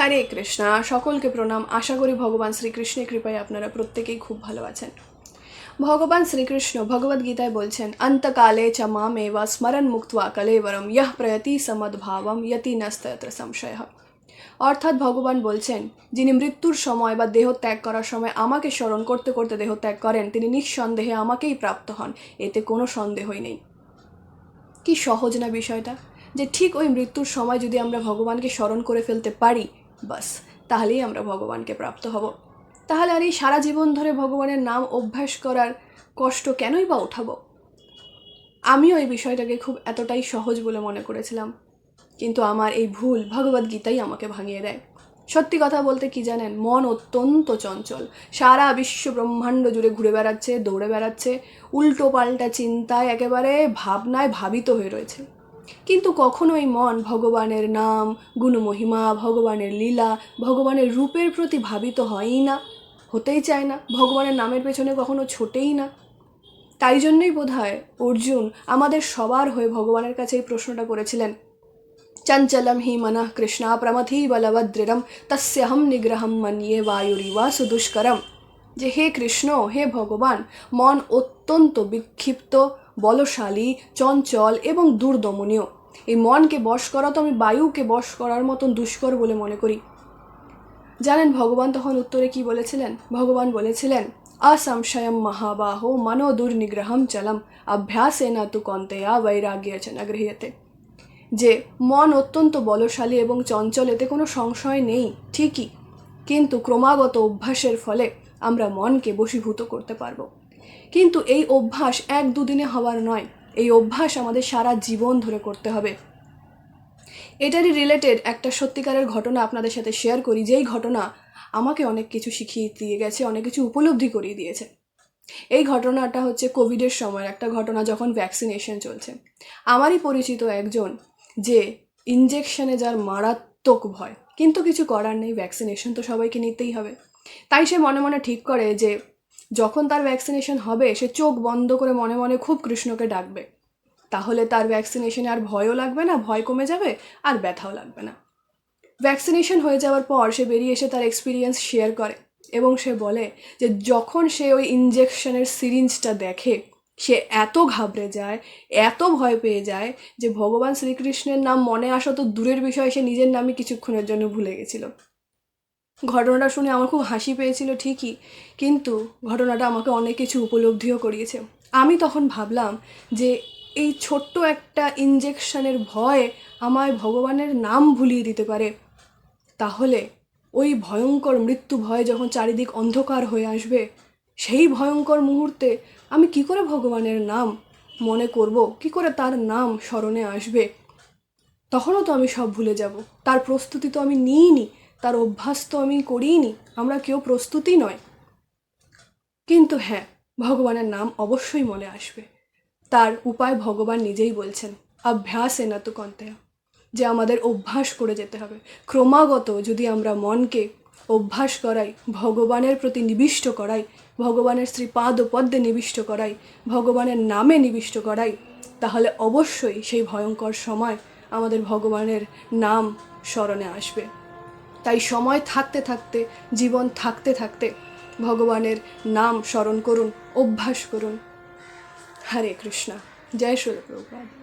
হরে কৃষ্ণা, সকলকে প্রণাম। আশা করি ভগবান শ্রীকৃষ্ণের কৃপায় আপনারা প্রত্যেকেই খুব ভালো আছেন। ভগবান শ্রীকৃষ্ণ ভগবদ গীতায় বলছেন, অন্তকালে চ মামেবা স্মরণ মুক্তবা কলেবরম, ইহ প্রয়তি সমদ্ভাবম, ইয়তি নস্তত্র সংশয়। অর্থাৎ ভগবান বলছেন, যিনি মৃত্যুর সময় বা দেহ ত্যাগ করার সময় আমাকে স্মরণ করতে করতে দেহ ত্যাগ করেন, তিনি নিঃসন্দেহে আমাকেই প্রাপ্ত হন। এতে কোনো সন্দেহই নেই। কি সহজ না বিষয়টা? যে ঠিক ওই মৃত্যুর সময় যদি আমরা ভগবানকে স্মরণ করে ফেলতে পারি বাস, তাহলেই আমরা ভগবানকে প্রাপ্ত হব। তাহলে আর এই সারা জীবন ধরে ভগবানের নাম অভ্যাস করার কষ্ট কেনই বা উঠাবো? আমিও এই বিষয়টাকে খুব এতটাই সহজ বলে মনে করেছিলাম। কিন্তু আমার এই ভুল ভগবদ গীতাই আমাকে ভাঙিয়ে দেয়। সত্যি কথা বলতে কি জানেন, মন অত্যন্ত চঞ্চল। সারা বিশ্ব ব্রহ্মাণ্ড জুড়ে ঘুরে বেড়াচ্ছে, দৌড়ে বেড়াচ্ছে উল্টো পাল্টা চিন্তায় একেবারে ভাবনায় ভাবিত হয়ে রয়েছে। কিন্তু কখনো এই মন ভগবানের নাম গুণমহিমা ভগবানের লীলা, ভগবানের রূপের প্রতি ভাবিত হয়ই না, হতেই চায় না, ভগবানের নামের পেছনে কখনো ছোটেই না। তাই জন্যই বোধ হয় অর্জুন আমাদের সবার হয়ে ভগবানের কাছে এই প্রশ্নটা করেছিলেন। চঞ্চলম হি মনঃ কৃষ্ণা প্রমথি বলভদ্রম তস্যহম নিগ্রহম মন্যে বায়ুরিবা সুদুষ্করম যে হে কৃষ্ণ, হে ভগবান, মন অত্যন্ত বিক্ষিপ্ত, বলশালী, চঞ্চল এবং দুর্দমনীয়। এই মনকে বশ করা তো আমি বায়ুকে বশ করার মতন দুষ্কর বলে মনে করি। জানেন ভগবান তখন উত্তরে কি বলেছিলেন? ভগবান বলেছিলেন অসংশয়ম মহাবাহ মনো দুর্নিগ্রহম চলম অভ্যাসে না তু কন্তেয়া বৈরাগ্য চেনা গৃহীয়তে যে মন অত্যন্ত বলশালী এবং চঞ্চল, এতে কোনো সংশয় নেই, ঠিকই। কিন্তু ক্রমাগত অভ্যাসের ফলে আমরা মনকে বশীভূত করতে পারব। কিন্তু এই অভ্যাস এক দুদিনে হওয়ার নয়, এই অভ্যাস আমাদের সারা জীবন ধরে করতে হবে। এটারই রিলেটেড একটা সত্যিকারের ঘটনা আপনাদের সাথে শেয়ার করি, যেই ঘটনা আমাকে অনেক কিছু শিখিয়ে দিয়ে গেছে, অনেক কিছু উপলব্ধি করিয়ে দিয়েছে। এই ঘটনাটা হচ্ছে কোভিডের সময়, একটা ঘটনা যখন ভ্যাকসিনেশন চলছে। আমারই পরিচিত একজন যে ইঞ্জেকশনে যার মারাত্মক ভয়, কিন্তু কিছু করার নেই ভ্যাকসিনেশন তো সবাইকে নিতেই হবে। তাই সে মনে মনে ঠিক করে যে যখন তার ভ্যাকসিনেশন হবে, সে চোখ বন্ধ করে মনে মনে খুব কৃষ্ণকে ডাকবে। তাহলে তার ভ্যাকসিনেশনে আর ভয়ও লাগবে না, ভয় কমে যাবে আর ব্যথাও লাগবে না। ভ্যাকসিনেশন হয়ে যাওয়ার পর সে বেরিয়ে এসে তার এক্সপিরিয়েন্স শেয়ার করে এবং সে বলে যে যখন সে ওই ইঞ্জেকশনের সিরিঞ্জটা দেখে, সে এত ঘাবড়ে যায়, এত ভয় পেয়ে যায় যে ভগবান শ্রীকৃষ্ণের নাম মনে আসা তো দূরের বিষয়, সে নিজের নামই কিছুক্ষণের জন্য ভুলে গেছিল। ঘটনাটা শুনে আমার খুব হাসি পেয়েছিল ঠিকই, কিন্তু ঘটনাটা আমাকে অনেক কিছু উপলব্ধিও করিয়েছে। আমি তখন ভাবলাম যে এই ছোট্ট একটা ইঞ্জেকশনের ভয় আমায় ভগবানের নাম ভুলিয়ে দিতে পারে। তাহলে ওই ভয়ঙ্কর মৃত্যু ভয় যখন চারিদিক অন্ধকার হয়ে আসবে, সেই ভয়ঙ্কর মুহূর্তে আমি কি করে ভগবানের নাম মনে করব, কি করে তার নাম স্মরণে আসবে? তখনও তো আমি সব ভুলে যাব। তার প্রস্তুতি তো আমি নিইনি। তার অভ্যাস তো আমি করিনি আমরা কেউ প্রস্তুতি নয়। কিন্তু হ্যাঁ ভগবানের নাম অবশ্যই মনে আসবে। তার উপায় ভগবান নিজেই বলছেন অভ্যাস এনা তো কন্তে যে আমাদের অভ্যাস করে যেতে হবে। ক্রমাগত যদি আমরা মনকে অভ্যাস করাই, ভগবানের প্রতি নিবিষ্ট করাই, ভগবানের শ্রীপাদ পদ্মে নিবিষ্ট করাই, ভগবানের নামে নিবিষ্ট করাই, তাহলে অবশ্যই সেই ভয়ঙ্কর সময় আমাদের ভগবানের নাম স্মরণে আসবে। তাই সময় থাকতে থাকতে, জীবন থাকতে থাকতে ভগবানের নাম স্মরণ করুন, অভ্যাস করুন। হরে কৃষ্ণা। জয় প্রভুপাদ